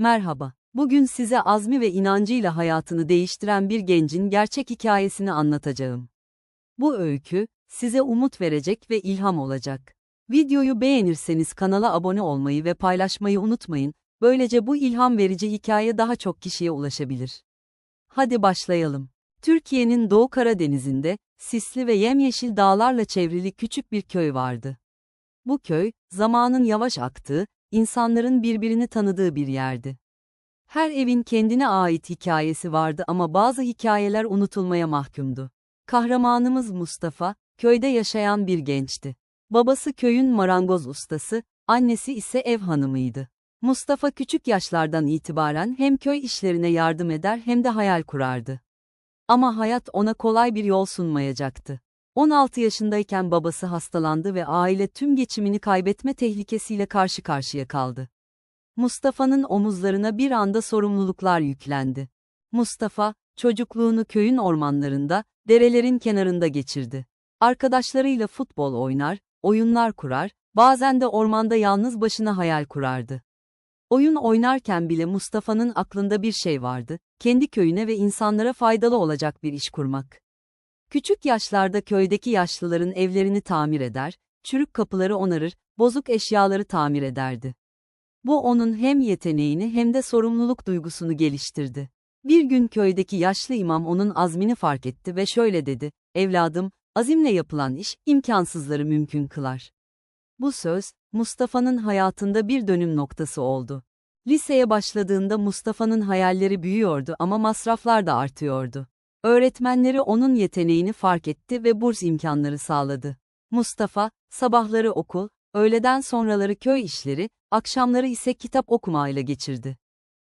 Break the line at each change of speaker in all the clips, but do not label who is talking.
Merhaba. Bugün size azmi ve inancıyla hayatını değiştiren bir gencin gerçek hikayesini anlatacağım. Bu öykü, size umut verecek ve ilham olacak. Videoyu beğenirseniz kanala abone olmayı ve paylaşmayı unutmayın, böylece bu ilham verici hikaye daha çok kişiye ulaşabilir. Hadi başlayalım. Türkiye'nin Doğu Karadeniz'inde, sisli ve yemyeşil dağlarla çevrili küçük bir köy vardı. Bu köy, zamanın yavaş aktığı, insanların birbirini tanıdığı bir yerdi. Her evin kendine ait hikayesi vardı ama bazı hikayeler unutulmaya mahkumdu. Kahramanımız Mustafa, köyde yaşayan bir gençti. Babası köyün marangoz ustası, annesi ise ev hanımıydı. Mustafa küçük yaşlardan itibaren hem köy işlerine yardım eder hem de hayal kurardı. Ama hayat ona kolay bir yol sunmayacaktı. 16 yaşındayken babası hastalandı ve aile tüm geçimini kaybetme tehlikesiyle karşı karşıya kaldı. Mustafa'nın omuzlarına bir anda sorumluluklar yüklendi. Mustafa, çocukluğunu köyün ormanlarında, derelerin kenarında geçirdi. Arkadaşlarıyla futbol oynar, oyunlar kurar, bazen de ormanda yalnız başına hayal kurardı. Oyun oynarken bile Mustafa'nın aklında bir şey vardı, kendi köyüne ve insanlara faydalı olacak bir iş kurmak. Küçük yaşlarda köydeki yaşlıların evlerini tamir eder, çürük kapıları onarır, bozuk eşyaları tamir ederdi. Bu onun hem yeteneğini hem de sorumluluk duygusunu geliştirdi. Bir gün köydeki yaşlı imam onun azmini fark etti ve şöyle dedi, evladım, azimle yapılan iş, imkansızları mümkün kılar. Bu söz, Mustafa'nın hayatında bir dönüm noktası oldu. Liseye başladığında Mustafa'nın hayalleri büyüyordu ama masraflar da artıyordu. Öğretmenleri onun yeteneğini fark etti ve burs imkanları sağladı. Mustafa, sabahları okul, öğleden sonraları köy işleri, akşamları ise kitap okumayla geçirdi.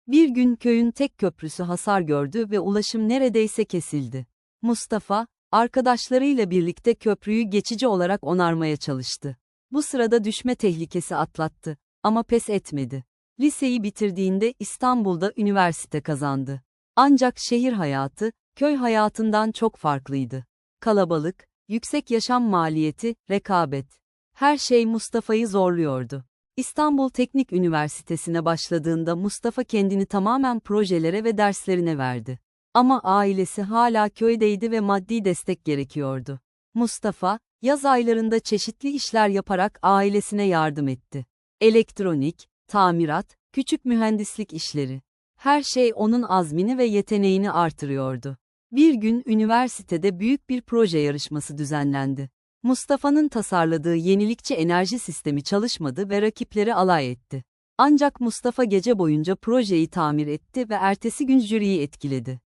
Bir gün köyün tek köprüsü hasar gördü ve ulaşım neredeyse kesildi. Mustafa, arkadaşlarıyla birlikte köprüyü geçici olarak onarmaya çalıştı. Bu sırada düşme tehlikesi atlattı ama pes etmedi. Liseyi bitirdiğinde İstanbul'da üniversite kazandı. Ancak şehir hayatı, köy hayatından çok farklıydı. Kalabalık, yüksek yaşam maliyeti, rekabet. Her şey Mustafa'yı zorluyordu. İstanbul Teknik Üniversitesi'ne başladığında Mustafa kendini tamamen projelere ve derslerine verdi. Ama ailesi hala köydeydi ve maddi destek gerekiyordu. Mustafa, yaz aylarında çeşitli işler yaparak ailesine yardım etti. Elektronik, tamirat, küçük mühendislik işleri. Her şey onun azmini ve yeteneğini artırıyordu. Bir gün üniversitede büyük bir proje yarışması düzenlendi. Mustafa'nın tasarladığı yenilikçi enerji sistemi çalışmadı ve rakipleri alay etti. Ancak Mustafa gece boyunca projeyi tamir etti ve ertesi gün jüriyi etkiledi.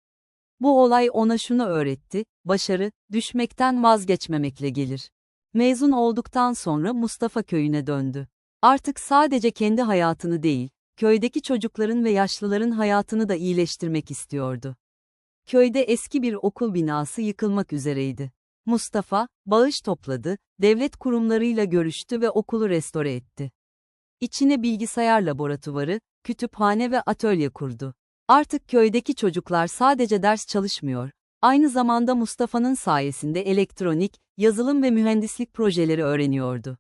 Bu olay ona şunu öğretti, başarı, düşmekten vazgeçmemekle gelir. Mezun olduktan sonra Mustafa köyüne döndü. Artık sadece kendi hayatını değil, köydeki çocukların ve yaşlıların hayatını da iyileştirmek istiyordu. Köyde eski bir okul binası yıkılmak üzereydi. Mustafa, bağış topladı, devlet kurumlarıyla görüştü ve okulu restore etti. İçine bilgisayar laboratuvarı, kütüphane ve atölye kurdu. Artık köydeki çocuklar sadece ders çalışmıyor, aynı zamanda Mustafa'nın sayesinde elektronik, yazılım ve mühendislik projeleri öğreniyordu.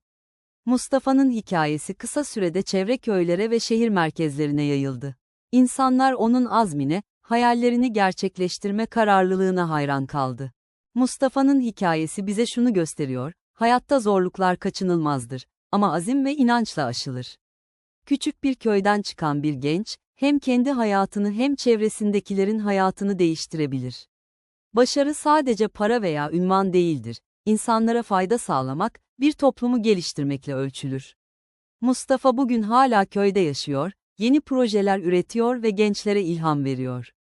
Mustafa'nın hikayesi kısa sürede çevre köylere ve şehir merkezlerine yayıldı. İnsanlar onun azmine, hayallerini gerçekleştirme kararlılığına hayran kaldı. Mustafa'nın hikayesi bize şunu gösteriyor, hayatta zorluklar kaçınılmazdır ama azim ve inançla aşılır. Küçük bir köyden çıkan bir genç, hem kendi hayatını hem çevresindekilerin hayatını değiştirebilir. Başarı sadece para veya ünvan değildir, insanlara fayda sağlamak, bir toplumu geliştirmekle ölçülür. Mustafa bugün hala köyde yaşıyor, yeni projeler üretiyor ve gençlere ilham veriyor.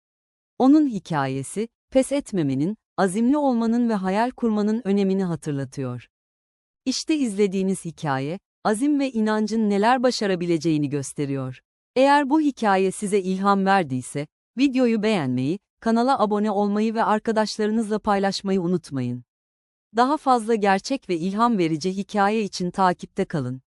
Onun hikayesi, pes etmemenin, azimli olmanın ve hayal kurmanın önemini hatırlatıyor. İşte izlediğiniz hikaye, azim ve inancın neler başarabileceğini gösteriyor. Eğer bu hikaye size ilham verdiyse, videoyu beğenmeyi, kanala abone olmayı ve arkadaşlarınızla paylaşmayı unutmayın. Daha fazla gerçek ve ilham verici hikaye için takipte kalın.